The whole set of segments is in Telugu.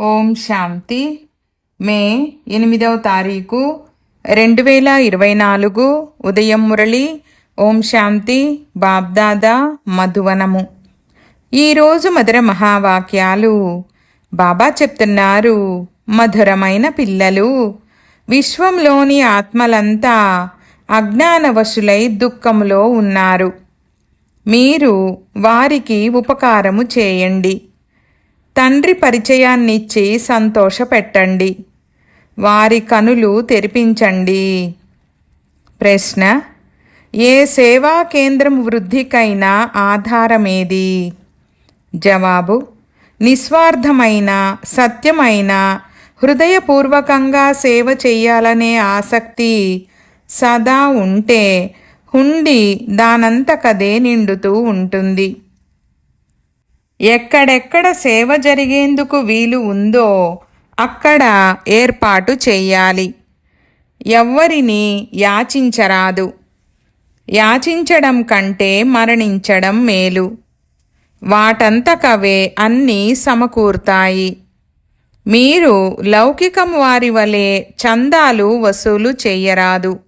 ఓం శాంతి. మే ఎనిమిదవ తారీఖు రెండు వేల ఇరవై నాలుగు ఉదయం మురళి. ఓం శాంతి. బాబ్దాదా మధువనము. ఈరోజు మధుర మహావాక్యాలు. బాబా చెప్తున్నారు మధురమైన పిల్లలు విశ్వంలోని ఆత్మలంతా అజ్ఞానవశులై దుఃఖములో ఉన్నారు. మీరు వారికి ఉపకారము చేయండి. తండ్రి పరిచయాన్నిచ్చి సంతోషపెట్టండి. వారి కనులు తెరిపించండి. ప్రశ్న ఏ సేవా కేంద్రం వృద్ధికైనా ఆధారమేది? జవాబు నిస్వార్థమైన సత్యమైన హృదయపూర్వకంగా సేవ చేయాలనే ఆసక్తి సదా ఉంటే హుండి దానంతకదే నిండుతూ ఉంటుంది. ఎక్కడెక్కడ సేవ జరిగేందుకు వీలు ఉందో అక్కడ ఏర్పాటు చేయాలి ఎవ్వరిని యాచించరాదు. యాచించడం కంటే మరణించడం మేలు. వాటంతకవే అన్నీ సమకూర్తాయి. మీరు లౌకికం వారి వలె చందాలు వసూలు చేయరాదు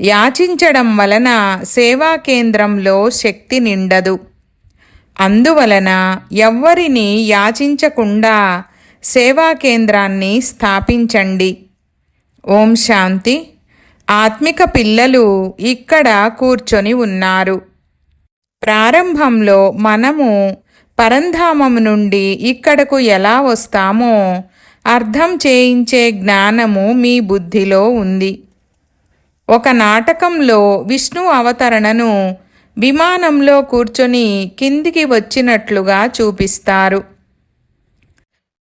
యాచించడం వలన సేవా కేంద్రంలో శక్తి నిండదు. అందువలన ఎవ్వరిని యాచించకుండా సేవా కేంద్రాన్ని స్థాపించండి. ఓం శాంతి. ఆత్మిక పిల్లలు ఇక్కడ కూర్చొని ఉన్నారు. ప్రారంభంలో మనము పరంధామం నుండి ఇక్కడకు ఎలా వస్తామో అర్థం చేయించే జ్ఞానము మీ బుద్ధిలో ఉంది. ఒక నాటకంలో విష్ణు అవతరణను విమానంలో కూర్చొని కిందికి వచ్చినట్లుగా చూపిస్తారు.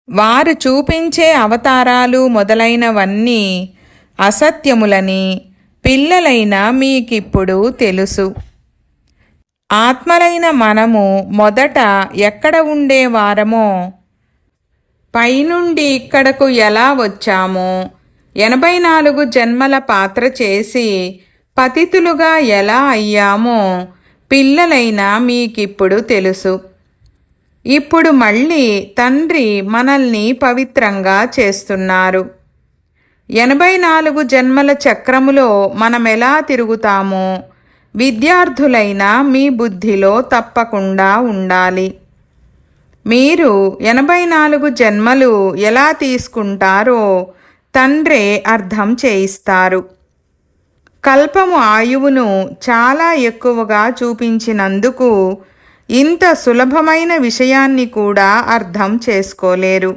వారు చూపించే అవతారాలు మొదలైనవన్నీ అసత్యములని పిల్లలైన మీకిప్పుడు తెలుసు. ఆత్మలైన మనము మొదట ఎక్కడ ఉండేవారమో పైనుండి ఇక్కడకు ఎలా వచ్చామో ఎనభై నాలుగు జన్మల పాత్ర చేసి పతితులుగా ఎలా అయ్యామో పిల్లలైనా మీకిప్పుడు తెలుసు. ఇప్పుడు మళ్ళీ తండ్రి మనల్ని పవిత్రంగా చేస్తున్నారు. ఎనభై నాలుగు జన్మల చక్రములో మనమెలా తిరుగుతామో విద్యార్థులైన మీ బుద్ధిలో తప్పకుండా ఉండాలి. మీరు ఎనభై నాలుగు జన్మలు ఎలా తీసుకుంటారో తండ్రే అర్థం చేయిస్తారు. కల్పము ఆయువును చాలా ఎక్కువగా చూపించినందుకు ఇంత సులభమైన విషయాన్ని కూడా అర్థం చేసుకోలేరు.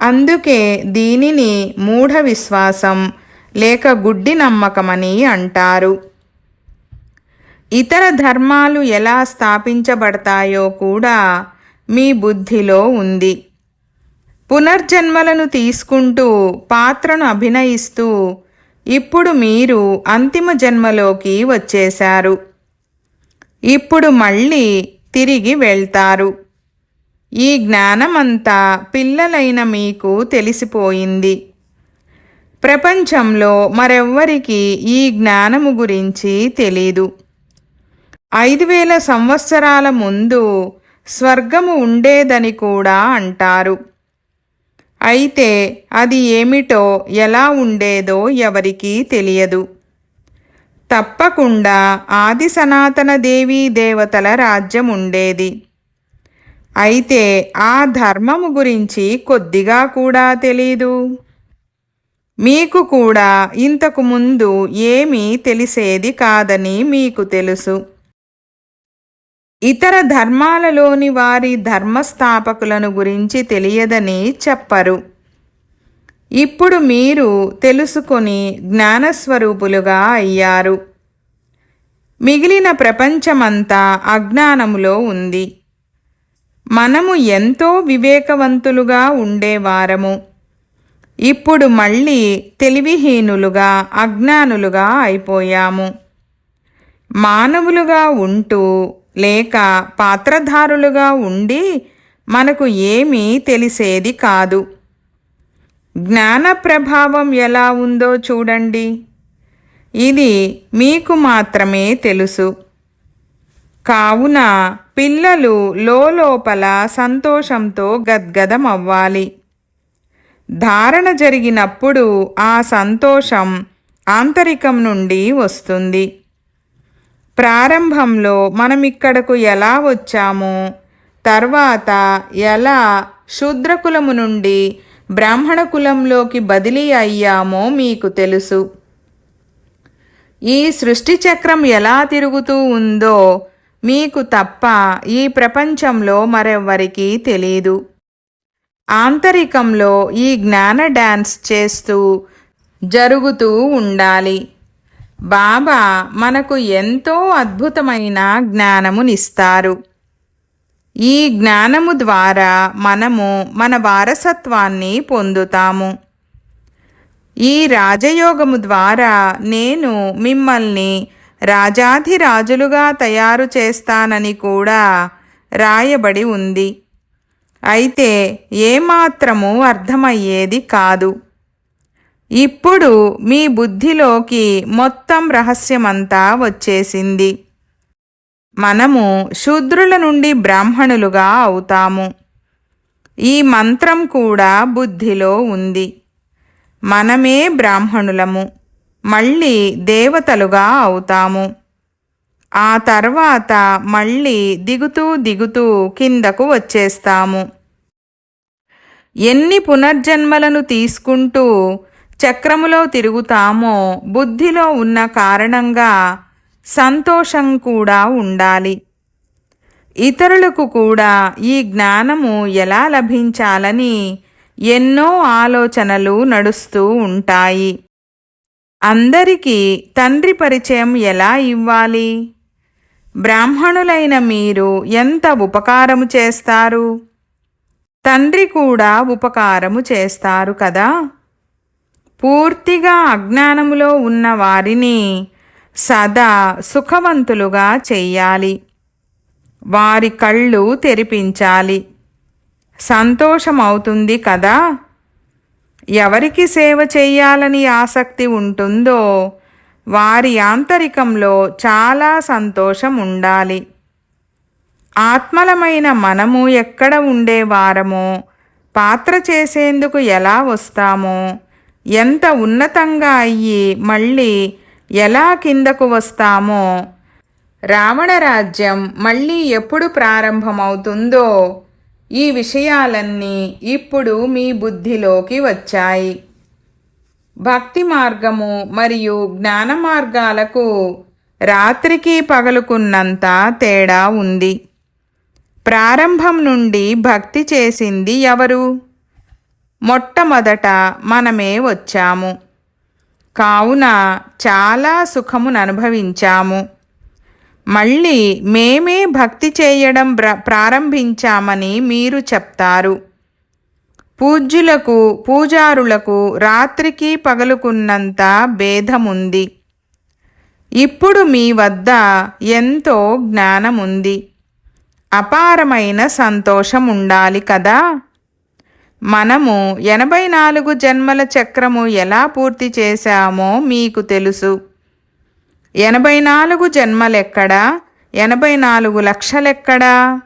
అందుకే దీనిని మూఢ విశ్వాసం లేక గుడ్డి నమ్మకమని అంటారు. ఇతర ధర్మాలు ఎలా స్థాపించబడతాయో కూడా మీ బుద్ధిలో ఉంది. పునర్జన్మలను తీసుకుంటూ పాత్రను అభినయిస్తూ ఇప్పుడు మీరు అంతిమ జన్మలోకి వచ్చేశారు. ఇప్పుడు మళ్ళీ తిరిగి వెళ్తారు. ఈ జ్ఞానమంతా పిల్లలైన మీకు తెలిసిపోయింది. ప్రపంచంలో మరెవ్వరికి ఈ జ్ఞానము గురించి తెలీదు. ఐదు వేల సంవత్సరాల ముందు స్వర్గము ఉండేదని కూడా అంటారు. అయితే అది ఏమిటో ఎలా ఉండేదో ఎవరికీ తెలియదు. తప్పకుండా ఆది సనాతన దేవీ దేవతల రాజ్యం ఉండేది. అయితే ఆ ధర్మము గురించి కొద్దిగా కూడా తెలీదు. మీకు కూడా ఇంతకు ముందు ఏమీ తెలిసేది కాదని మీకు తెలుసు. ఇతర ధర్మాలలోని వారి ధర్మస్థాపకులను గురించి తెలియదని చెప్పరు. ఇప్పుడు మీరు తెలుసుకొని జ్ఞానస్వరూపులుగా అయ్యారు. మిగిలిన ప్రపంచమంతా అజ్ఞానములో ఉంది. మనము ఎంతో వివేకవంతులుగా ఉండేవారము. ఇప్పుడు మళ్ళీ తెలివిహీనులుగా అజ్ఞానులుగా అయిపోయాము. మానవులుగా ఉంటూ లేక పాత్రధారులుగా ఉండి మనకు ఏమీ తెలిసేది కాదు. జ్ఞాన ప్రభావం ఎలా ఉందో చూడండి. ఇది మీకు మాత్రమే తెలుసు. కావున పిల్లలు లోపల సంతోషంతో గద్గదమవ్వాలి. ధారణ జరిగినప్పుడు ఆ సంతోషం ఆంతరికం నుండి వస్తుంది. ప్రారంభంలో మనం ఇక్కడకు ఎలా వచ్చామో? తర్వాత ఎలా శూద్రకులము నుండి బ్రాహ్మణ కులంలోకి బదిలీ అయ్యామో మీకు తెలుసు. ఈ సృష్టి చక్రం ఎలా తిరుగుతూ ఉందో మీకు తప్ప ఈ ప్రపంచంలో మరెవ్వరికీ తెలీదు. ఆంతరికంలో ఈ జ్ఞాన డ్యాన్స్ చేస్తూ జరుగుతూ ఉండాలి. బాబా మనకు ఎంతో అద్భుతమైన జ్ఞానమునిస్తారు. ఈ జ్ఞానము ద్వారా మనము మన వారసత్వాన్ని పొందుతాము. ఈ రాజయోగము ద్వారా నేను మిమ్మల్ని రాజాధిరాజులుగా తయారు చేస్తానని కూడా రాయబడి ఉంది. అయితే ఏమాత్రము అర్థమయ్యేది కాదు. ఇప్పుడు మీ బుద్ధిలోకి మొత్తం రహస్యమంతా వచ్చేసింది. మనము శూద్రుల నుండి బ్రాహ్మణులుగా అవుతాము. ఈ మంత్రం కూడా బుద్ధిలో ఉంది. మనమే బ్రాహ్మణులము. మళ్ళీ దేవతలుగా అవుతాము. ఆ తర్వాత మళ్ళీ దిగుతూ దిగుతూ కిందకు వచ్చేస్తాము. ఎన్ని పునర్జన్మలను తీసుకుంటూ చక్రములో తిరుగుతామో బుద్ధిలో ఉన్న కారణంగా సంతోషం కూడా ఉండాలి. ఇతరులకు కూడా ఈ జ్ఞానము ఎలా లభించాలని ఎన్నో ఆలోచనలు నడుస్తూ ఉంటాయి. అందరికీ తండ్రి పరిచయం ఎలా ఇవ్వాలి? బ్రాహ్మణులైన మీరు ఎంత ఉపకారము చేస్తారు? తండ్రి కూడా ఉపకారము చేస్తారు కదా? పూర్తిగా అజ్ఞానములో ఉన్న వారిని సదా సుఖవంతులుగా చెయ్యాలి వారి కళ్ళు తెరిపించాలి. సంతోషమవుతుంది కదా? ఎవరికి సేవ చెయ్యాలని ఆసక్తి ఉంటుందో వారి ఆంతరికంలో చాలా సంతోషం ఉండాలి. ఆత్మలమైన మనము ఎక్కడ ఉండేవారమో పాత్ర చేసేందుకు ఎలా వస్తామో? ఎంత ఉన్నతంగా అయ్యి మళ్ళీ ఎలా కిందకు వస్తామో? రావణ రాజ్యం మళ్ళీ ఎప్పుడు ప్రారంభమవుతుందో? ఈ విషయాలన్నీ ఇప్పుడు మీ బుద్ధిలోకి వచ్చాయి. భక్తి మార్గము మరియు జ్ఞాన మార్గాలకు రాత్రికి పగలుకున్నంత తేడా ఉంది. ప్రారంభం నుండి భక్తి చేసింది ఎవరు? మొట్టమొదట మనమే వచ్చాము. కావున చాలా సుఖమును అనుభవించాము మళ్ళీ మేమే భక్తి చేయడం ప్రారంభించామని మీరు చెప్తారు. పూజ్యులకు పూజారులకు రాత్రికి పగలుకున్నంత భేదముంది. ఇప్పుడు మీ వద్ద ఎంతో జ్ఞానముంది. అపారమైన సంతోషం ఉండాలి కదా? మనము ఎనభై నాలుగు జన్మల చక్రము ఎలా పూర్తి చేశామో మీకు తెలుసు. ఎనభై నాలుగు జన్మలెక్కడా? ఎనభై నాలుగు లక్షలెక్కడా?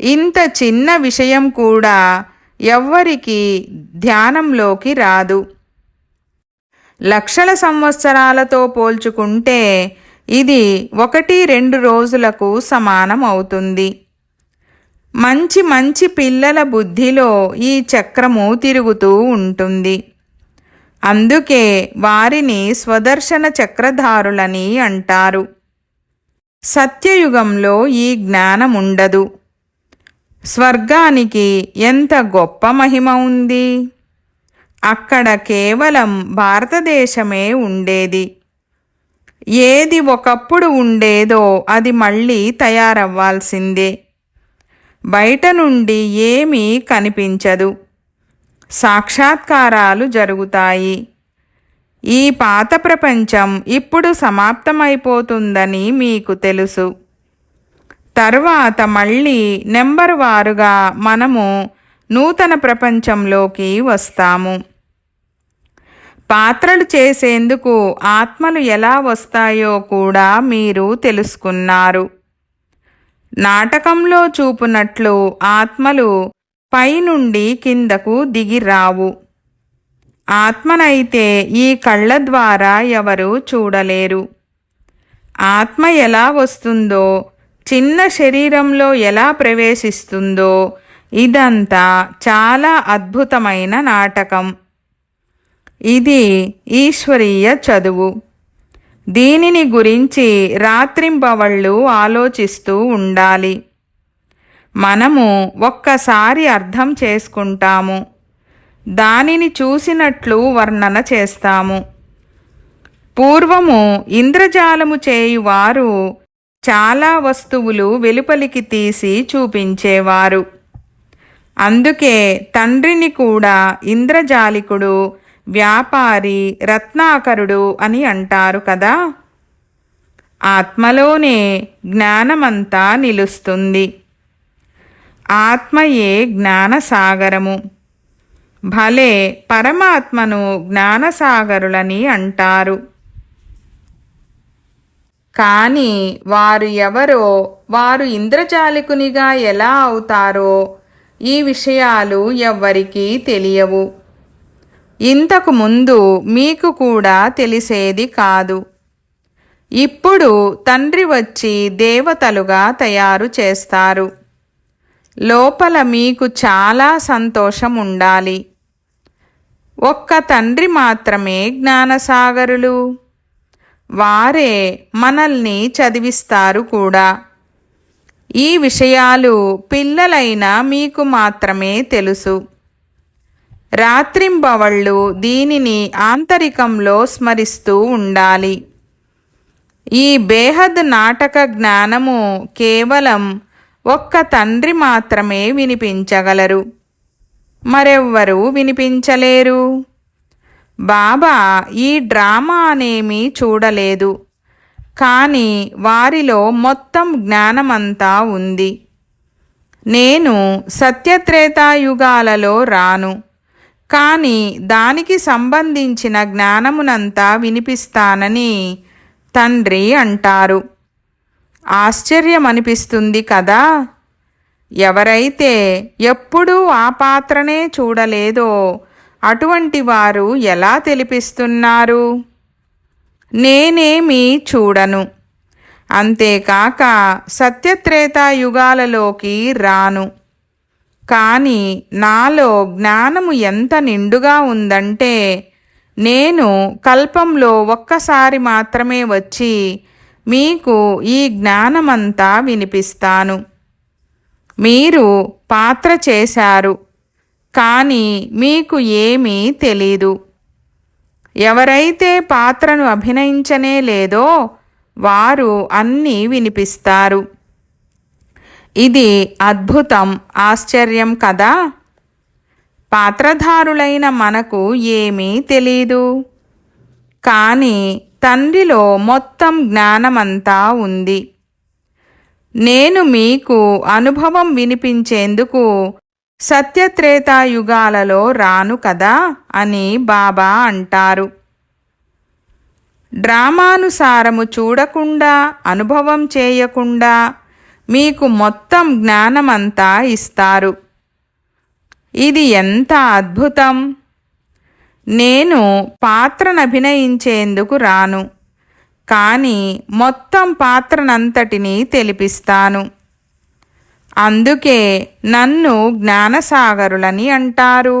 ఇంత చిన్న విషయం కూడా ఎవ్వరికి ధ్యానంలోకి రాదు. లక్షల సంవత్సరాలతో పోల్చుకుంటే ఇది ఒకటి రెండు రోజులకు సమానం అవుతుంది మంచి మంచి పిల్లల బుద్ధిలో ఈ చక్రము తిరుగుతూ ఉంటుంది. అందుకే వారిని స్వదర్శన చక్రధారులని అంటారు. సత్యయుగంలో ఈ జ్ఞానముండదు. స్వర్గానికి ఎంత గొప్ప మహిమ ఉంది? అక్కడ కేవలం భారతదేశమే ఉండేది. ఏది ఒకప్పుడు ఉండేదో అది మళ్ళీ తయారవ్వాల్సిందే. బయట నుండి ఏమీ కనిపించదు. సాక్షాత్కారాలు జరుగుతాయి. ఈ పాత ప్రపంచం ఇప్పుడు సమాప్తమైపోతుందని మీకు తెలుసు. తర్వాత మళ్ళీ నెంబర్ వారుగా మనము నూతన ప్రపంచంలోకి వస్తాము. పాత్రలు చేసేందుకు ఆత్మలు ఎలా వస్తాయో కూడా మీరు తెలుసుకున్నారు. నాటకంలో చూపునట్లు ఆత్మలు పైనుండి కిందకు దిగిరావు. ఆత్మనైతే ఈ కళ్ళ ద్వారా ఎవరు చూడలేరు. ఆత్మ ఎలా వస్తుందో చిన్న శరీరంలో ఎలా ప్రవేశిస్తుందో ఇదంతా చాలా అద్భుతమైన నాటకం. ఇది ఈశ్వరీయ చదువు. దీనిని గురించి రాత్రింబవళ్ళు ఆలోచిస్తూ ఉండాలి. మనము ఒక్కసారి అర్థం చేసుకుంటాము. దానిని చూసినట్లు వర్ణన చేస్తాము. పూర్వము ఇంద్రజాలము చేయువారు చాలా వస్తువులు వెలుపలికి తీసి చూపించేవారు. అందుకే తండ్రిని కూడా ఇంద్రజాలికుడు వ్యాపారి రత్నాకరుడు అని అంటారు కదా. ఆత్మలోనే జ్ఞానమంతా నిలుస్తుంది. ఆత్మయే జ్ఞానసాగరము. భలే పరమాత్మను జ్ఞానసాగరులని అంటారు. కానీ వారు ఎవరో వారు ఇంద్రజాలికునిగా ఎలా అవుతారో ఈ విషయాలు ఎవ్వరికీ తెలియవు. ఇంతకు ముందు మీకు కూడా తెలిసేది కాదు. ఇప్పుడు తండ్రి వచ్చి దేవతలుగా తయారు చేస్తారు. లోపల మీకు చాలా సంతోషం ఉండాలి. ఒక్క తండ్రి మాత్రమే జ్ఞానసాగరులు. వారే మనల్ని చదివిస్తారు కూడా. ఈ విషయాలు పిల్లలైన మీకు మాత్రమే తెలుసు. రాత్రింబవళ్ళు దీనిని ఆంతరికంలో స్మరిస్తూ ఉండాలి. ఈ బేహద్ నాటక జ్ఞానము కేవలం ఒక్క తండ్రి మాత్రమే వినిపించగలరు. మరెవ్వరూ వినిపించలేరు. బాబా ఈ డ్రామా అనేమీ చూడలేదు. కానీ వారిలో మొత్తం జ్ఞానమంతా ఉంది. నేను సత్యత్రేతాయుగాలలో రాను. కానీ దానికి సంబంధించిన జ్ఞానమునంతా వినిపిస్తానని తండ్రి అంటారు. ఆశ్చర్యమనిపిస్తుంది కదా? ఎవరైతే ఎప్పుడూ ఆ పాత్రనే చూడలేదో అటువంటి వారు ఎలా తెలిపిస్తున్నారు? నేనేమి చూడను. అంతేకాక సత్యత్రేతాయుగాలలోకి రాను. కానీ నాలో జ్ఞానము ఎంత నిండుగా ఉందంటే నేను కల్పంలో ఒక్కసారి మాత్రమే వచ్చి మీకు ఈ జ్ఞానమంతా వినిపిస్తాను. మీరు పాత్ర చేశారు కానీ మీకు ఏమీ తెలీదు. ఎవరైతే పాత్రను అభినయించనే లేదో వారు అన్నీ వినిపిస్తారు. ఇది అద్భుతం ఆశ్చర్యం కదా? పాత్రధారులైన మనకు ఏమీ తెలీదు. కానీ తండ్రిలో మొత్తం జ్ఞానమంతా ఉంది. నేను మీకు అనుభవం వినిపించేందుకు సత్యత్రేతాయుగాలలో రాను కదా అని బాబా అంటారు. డ్రామానుసారము చూడకుండా అనుభవం చేయకుండా మీకు మొత్తం జ్ఞానమంతా ఇస్తారు. ఇది ఎంత అద్భుతం! నేను పాత్రను అభినయించేందుకు రాను కానీ మొత్తం పాత్రనంతటినీ తెలిపిస్తాను. అందుకే నన్ను జ్ఞానసాగరులని అంటారు.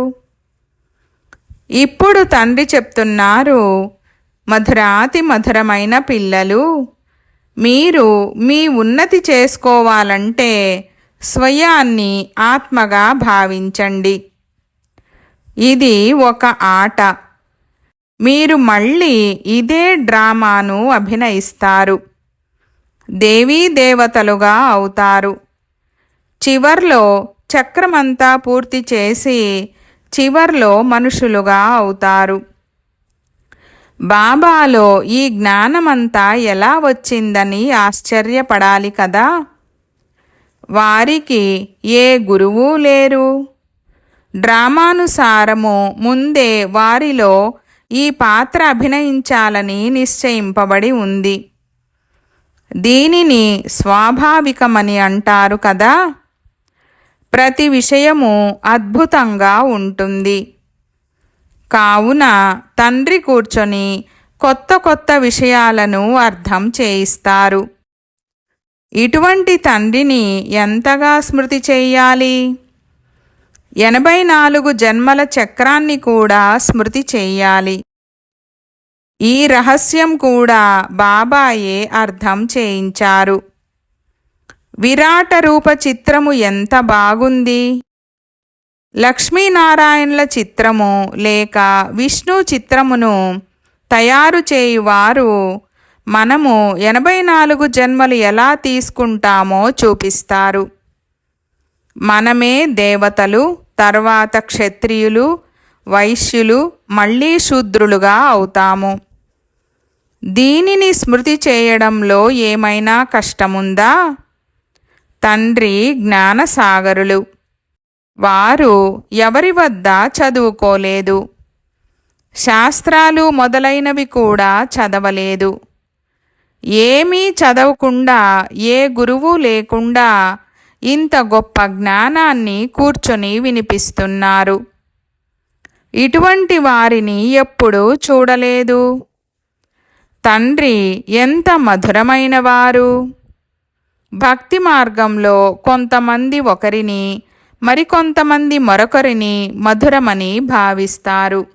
ఇప్పుడు తండ్రి చెప్తున్నారు మధురాతి మధురమైన పిల్లలు మీరు మీ ఉన్నతి చేసుకోవాలంటే స్వయాన్ని ఆత్మగా భావించండి. ఇది ఒక ఆట. మీరు మళ్ళీ ఇదే డ్రామాను అభినయిస్తారు. దేవీ దేవతలుగా అవుతారు. చివర్లో చక్రమంతా పూర్తి చేసి చివర్లో మనుషులుగా అవుతారు. బాబాలో ఈ జ్ఞానమంతా ఎలా వచ్చిందని ఆశ్చర్యపడాలి కదా? వారికి ఏ గురువు లేరు. డ్రామానుసారము ముందే వారిలో ఈ పాత్ర అభినయించాలని నిశ్చయింపబడి ఉంది. దీనిని స్వాభావికమని అంటారు కదా? ప్రతి విషయము అద్భుతంగా ఉంటుంది. కావున తండ్రి కూర్చొని కొత్త కొత్త విషయాలను అర్థం చేయిస్తారు. ఇటువంటి తండ్రిని ఎంతగా స్మృతి చేయాలి? ఎనభై నాలుగు జన్మల చక్రాన్ని కూడా స్మృతి చేయాలి. ఈ రహస్యం కూడా బాబాయే అర్థం చేయించారు. విరాట రూప చిత్రము ఎంత బాగుంది? లక్ష్మీనారాయణుల చిత్రము లేక విష్ణు చిత్రమును తయారు చేయువారు మనము ఎనభై నాలుగు జన్మలు ఎలా తీసుకుంటామో చూపిస్తారు. మనమే దేవతలు తర్వాత క్షత్రియులు వైశ్యులు మళ్ళీ శూద్రులుగా అవుతాము. దీనిని స్మృతి చేయడంలో ఏమైనా కష్టముందా? తండ్రి జ్ఞానసాగరులు. వారు ఎవరి వద్ద చదువుకోలేదు. శాస్త్రాలు మొదలైనవి కూడా చదవలేదు. ఏమీ చదవకుండా ఏ గురువు లేకుండా ఇంత గొప్ప జ్ఞానాన్ని కూర్చొని వినిపిస్తున్నారు. ఇటువంటి వారిని ఎప్పుడూ చూడలేదు. తండ్రి ఎంత మధురమైనవారు. భక్తి మార్గంలో కొంతమంది ఒకరిని మరికొంతమంది మరొకరిని మధురమని భావిస్తారు.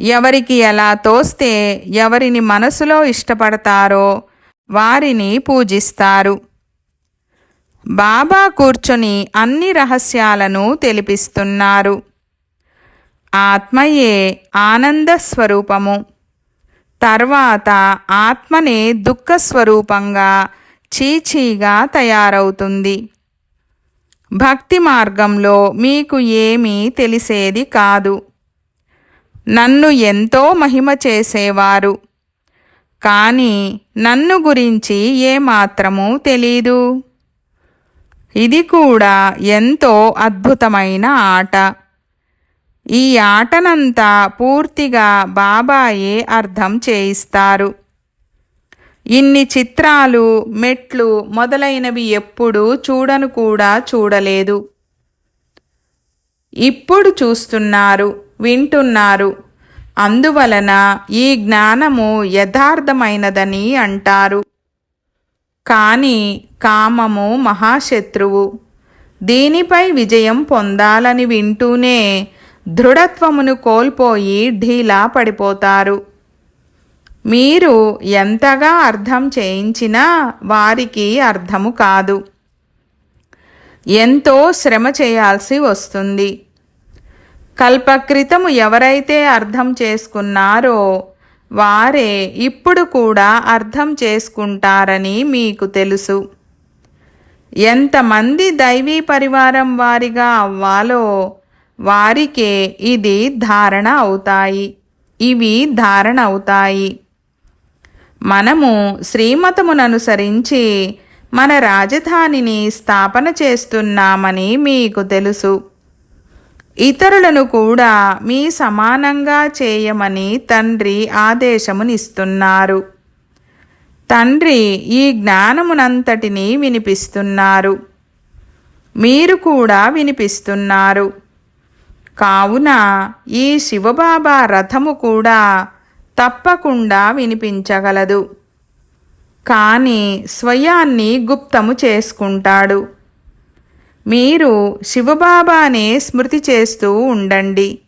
ఎవరికి ఎలా తోస్తే ఎవరిని మనసులో ఇష్టపడతారో వారిని పూజిస్తారు. బాబా కూర్చొని అన్ని రహస్యాలను తెలిపిస్తున్నారు. ఆత్మయే ఆనంద స్వరూపము. తర్వాత ఆత్మనే దుఃఖ స్వరూపంగా చీచీగా తయారవుతుంది. భక్తి మార్గంలో మీకు ఏమీ తెలిసేది కాదు. నన్ను ఎంతో మహిమ చేసేవారు. కానీ నన్ను గురించి ఏమాత్రము తెలీదు. ఇది కూడా ఎంతో అద్భుతమైన ఆట. ఈ ఆటనంతా పూర్తిగా బాబాయే అర్థం చేయిస్తారు. ఇన్ని చిత్రాలు మెట్లు మొదలైనవి ఎప్పుడూ చూడను కూడా చూడలేదు. ఇప్పుడు చూస్తున్నారు వింటున్నారు. అందువలన ఈ జ్ఞానము యథార్థమైనదని అంటారు. కానీ కామము మహాశత్రువు. దీనిపై విజయం పొందాలని వింటూనే దృఢత్వమును కోల్పోయి ఢీలా పడిపోతారు. మీరు ఎంతగా అర్థం చేయించినా వారికి అర్థము కాదు. ఎంతో శ్రమ చేయాల్సి వస్తుంది. కల్పకృతము ఎవరైతే అర్థం చేసుకున్నారో వారే ఇప్పుడు కూడా అర్థం చేసుకుంటారని మీకు తెలుసు. ఎంతమంది దైవీ పరివారం వారిగా అవ్వాలో వారికే ఇది ధారణ అవుతాయి. ఇవి ధారణ అవుతాయి. మనము శ్రీమతముననుసరించి మన రాజధానిని స్థాపన చేస్తున్నామని మీకు తెలుసు. ఇతరులను కూడా మీ సమానంగా చేయమని తండ్రి ఆదేశమునిస్తున్నారు. తండ్రి ఈ జ్ఞానమునంతటిని వినిపిస్తున్నారు. మీరు కూడా వినిపిస్తున్నారు. కావున ఈ శివబాబా రథము కూడా తప్పకుండా వినిపించగలదు. కానీ స్వయాన్ని గుప్తము చేసుకుంటాడు. మీరు శివబాబానే స్మృతి చేస్తూ ఉండండి.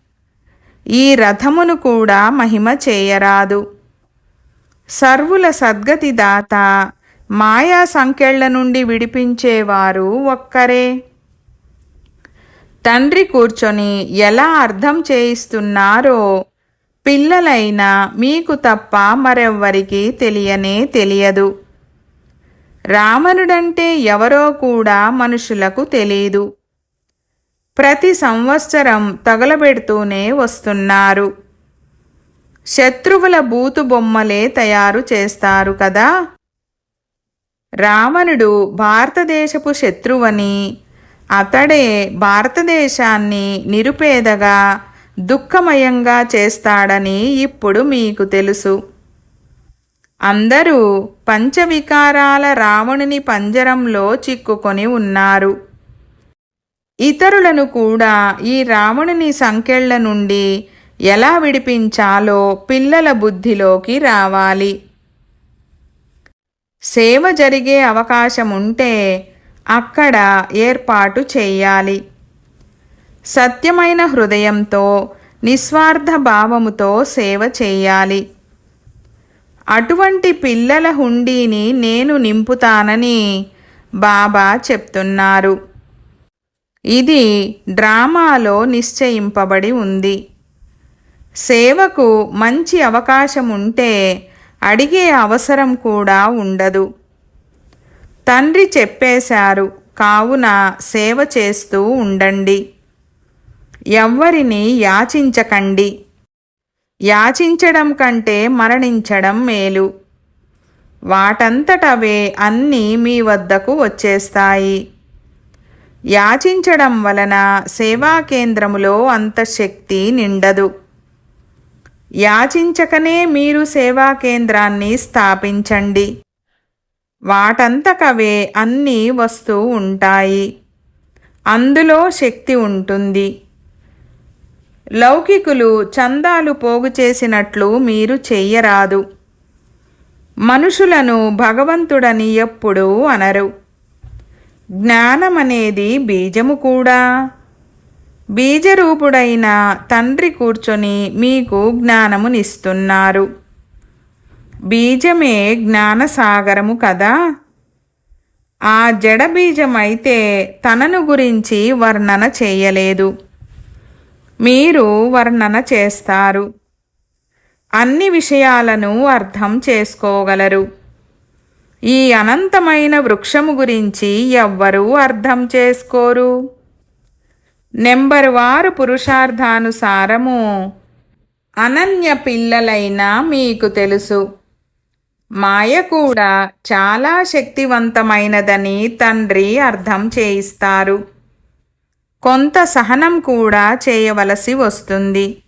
ఈ రథమును కూడా మహిమ చేయరాదు. సర్వుల సద్గతి దాత మాయా సంఖ్యళ్ళ నుండి విడిపించేవారు ఒక్కరే. తండ్రి కూర్చొని ఎలా అర్థం చేయిస్తున్నారో పిల్లలైనా మీకు తప్ప మరెవ్వరికి తెలియనే తెలియదు. రావణుడంటే ఎవరో కూడా మనుషులకు తెలీదు. ప్రతి సంవత్సరం తగలబెడుతూనే వస్తున్నారు. శత్రువుల బూతు బొమ్మలే తయారు చేస్తారు కదా? రావణుడు భారతదేశపు శత్రువని అతడే భారతదేశాన్ని నిరుపేదగా దుఃఖమయంగా చేస్తాడని ఇప్పుడు మీకు తెలుసు. అందరూ పంచవికారాల రావణుని పంజరంలో చిక్కుకొని ఉన్నారు. ఇతరులను కూడా ఈ రావణుని సంకెళ్ళ నుండి ఎలా విడిపించాలో పిల్లల బుద్ధిలోకి రావాలి. సేవ జరిగే అవకాశం ఉంటే అక్కడ ఏర్పాటు చేయాలి. సత్యమైన హృదయంతో నిస్వార్థ భావముతో సేవ చేయాలి. అటువంటి పిల్లల హుండీని నేను నింపుతానని బాబా చెప్తున్నారు. ఇది డ్రామాలో నిశ్చయింపబడి ఉంది. సేవకు మంచి అవకాశం ఉంటే అడిగే అవసరం కూడా ఉండదు. తండ్రి చెప్పేశారు కావున సేవ చేస్తూ ఉండండి. ఎవ్వరిని యాచించకండి. యాచించడం కంటే మరణించడం మేలు. వాటంతటవే అన్నీ మీ వద్దకు వచ్చేస్తాయి. యాచించడం వలన సేవా కేంద్రములో అంత శక్తి నిండదు. యాచించకనే మీరు సేవా కేంద్రాన్ని స్థాపించండి. వాటంతకవే అన్నీ వస్తూ ఉంటాయి. అందులో శక్తి ఉంటుంది. లౌకికులు చందాలు పోగు చేసినట్లు మీరు చెయ్యరాదు. మనుషులను భగవంతుడని ఎప్పుడూ అనరు. జ్ఞానమనేది బీజము కూడా. బీజరూపుడైన తండ్రి కూర్చొని మీకు జ్ఞానమునిస్తున్నారు. బీజమే జ్ఞానసాగరము కదా. ఆ జడ బీజమైతే తనను గురించి వర్ణన చేయలేదు. మీరు వర్ణన చేస్తారు. అన్ని విషయాలను అర్థం చేసుకోగలరు. ఈ అనంతమైన వృక్షము గురించి ఎవ్వరూ అర్థం చేసుకోరు. నెంబరు వారు పురుషార్థానుసారము అనన్య పిల్లలైన మీకు తెలుసు. మాయ కూడా చాలా శక్తివంతమైనదని తండ్రి అర్థం చేయిస్తారు. కొంత సహనం కూడా చేయవలసి వస్తుంది.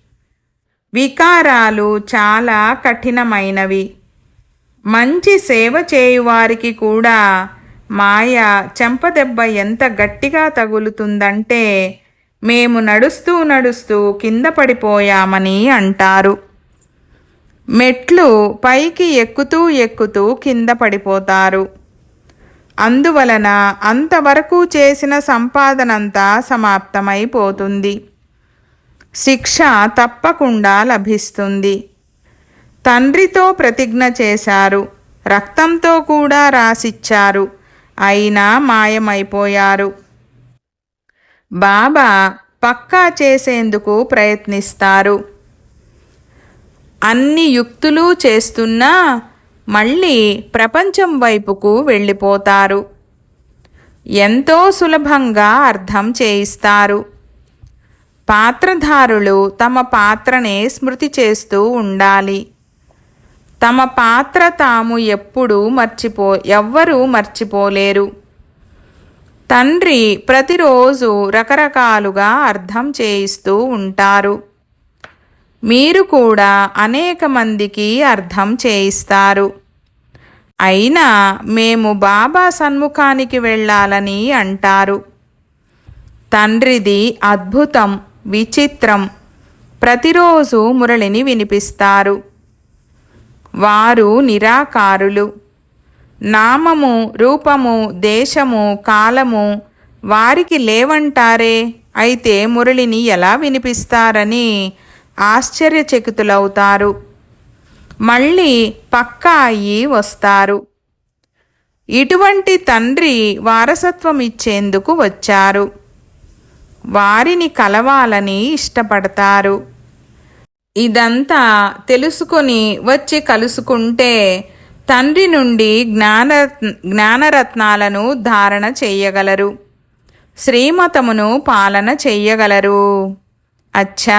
వికారాలు చాలా కఠినమైనవి. మంచి సేవ చేయువారికి కూడా మాయ చెంపదెబ్బ ఎంత గట్టిగా తగులుతుందంటే మేము నడుస్తూ నడుస్తూ కింద పడిపోయామని అంటారు. మెట్లు పైకి ఎక్కుతూ ఎక్కుతూ కింద పడిపోతారు. అందువలన అంతవరకు చేసిన సంపాదనంతా సమాప్తమైపోతుంది. శిక్ష తప్పకుండా లభిస్తుంది. తండ్రితో ప్రతిజ్ఞ చేశారు. రక్తంతో కూడా రాసిచ్చారు. అయినా మాయమైపోయారు. బాబా పక్కా చేసేందుకు ప్రయత్నిస్తారు. అన్ని యుక్తులు చేస్తున్నా మళ్ళీ ప్రపంచం వైపుకు వెళ్ళిపోతారు. ఎంతో సులభంగా అర్థం చేయిస్తారు. పాత్రధారులు తమ పాత్రనే స్మృతి చేస్తూ ఉండాలి. తమ పాత్ర తాము ఎప్పుడూ మర్చిపో ఎవ్వరూ మర్చిపోలేరు. తండ్రి ప్రతిరోజు రకరకాలుగా అర్థం చేయిస్తూ ఉంటారు. మీరు కూడా అనేక మందికి అర్థం చేయిస్తారు. అయినా మేము బాబా సన్ముఖానికి వెళ్ళాలని అంటారు. తండ్రిది అద్భుతం విచిత్రం. ప్రతిరోజు మురళిని వినిపిస్తారు. వారు నిరాకారులు. నామము రూపము దేశము కాలము వారికి లేవంటారే? అయితే మురళిని ఎలా వినిపిస్తారని ఆశ్చర్యచకితులవుతారు. మళ్ళీ పక్కా అయ్యి వస్తారు. ఇటువంటి తండ్రి వారసత్వం ఇచ్చేందుకు వచ్చారు. వారిని కలవాలని ఇష్టపడతారు. ఇదంతా తెలుసుకొని వచ్చి కలుసుకుంటే తండ్రి నుండి జ్ఞాన జ్ఞానరత్నాలను ధారణ చెయ్యగలరు శ్రీమతమును పాలన చెయ్యగలరు అచ్చా!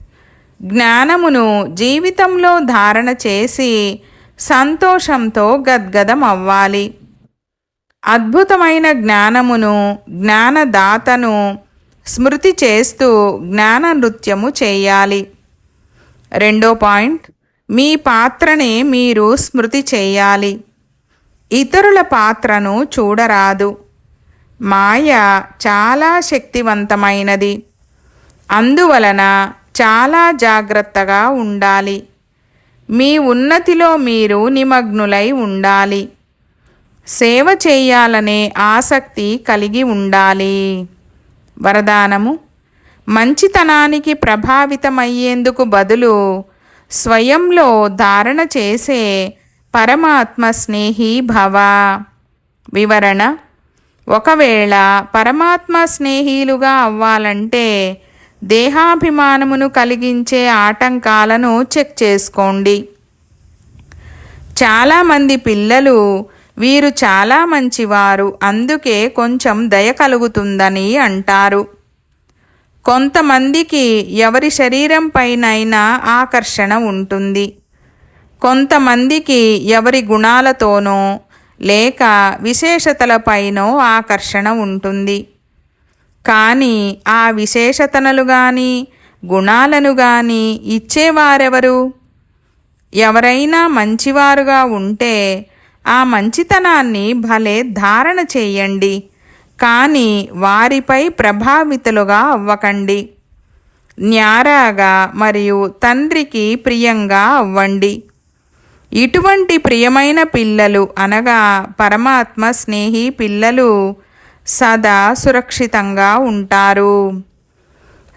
జ్ఞానమును జీవితంలో ధారణ చేసి సంతోషంతో గద్గదం అవ్వాలి అద్భుతమైన జ్ఞానమును జ్ఞానదాతను స్మృతి చేస్తూ జ్ఞాన నృత్యము చేయాలి. రెండో పాయింట్ మీ పాత్రనే మీరు స్మృతి చేయాలి. ఇతరుల పాత్రను చూడరాదు. మాయ చాలా శక్తివంతమైనది. అందువలన చాలా జాగ్రత్తగా ఉండాలి. మీ ఉన్నతిలో మీరు నిమగ్నులై ఉండాలి. సేవ చేయాలనే ఆసక్తి కలిగి ఉండాలి. వరదానము మంచితనానికి ప్రభావితమయ్యేందుకు బదులు స్వయంలో ధారణ చేసే పరమాత్మ స్నేహి భవ. వివరణ ఒకవేళ పరమాత్మ స్నేహిలుగా అవ్వాలంటే దేహాభిమానమును కలిగించే ఆటంకాలను చెక్ చేసుకోండి. చాలామంది పిల్లలు వీరు చాలా మంచివారు అందుకే కొంచెం దయ కలుగుతుందని అంటారు. కొంతమందికి ఎవరి శరీరం పైనైనా ఆకర్షణ ఉంటుంది. కొంతమందికి ఎవరి గుణాలతోనో లేక విశేషతలపైనో ఆకర్షణ ఉంటుంది. కానీ ఆ విశేషతనలు కానీ గుణాలను కానీ ఇచ్చేవారెవరు? ఎవరైనా మంచివారుగా ఉంటే ఆ మంచితనాన్ని భలే ధారణ చేయండి. కానీ వారిపై ప్రభావితులుగా అవ్వకండి. న్యారాగా మరియు తండ్రికి ప్రియంగా అవ్వండి. ఇటువంటి ప్రియమైన పిల్లలు అనగా పరమాత్మ స్నేహి పిల్లలు సదా సురక్షితంగా ఉంటారు.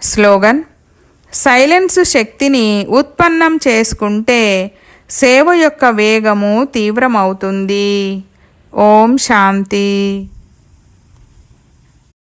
స్లోగన్ సైలెన్స్ శక్తిని ఉత్పన్నం చేసుకుంటే సేవ యొక్క వేగము తీవ్రమవుతుంది. ఓం శాంతి.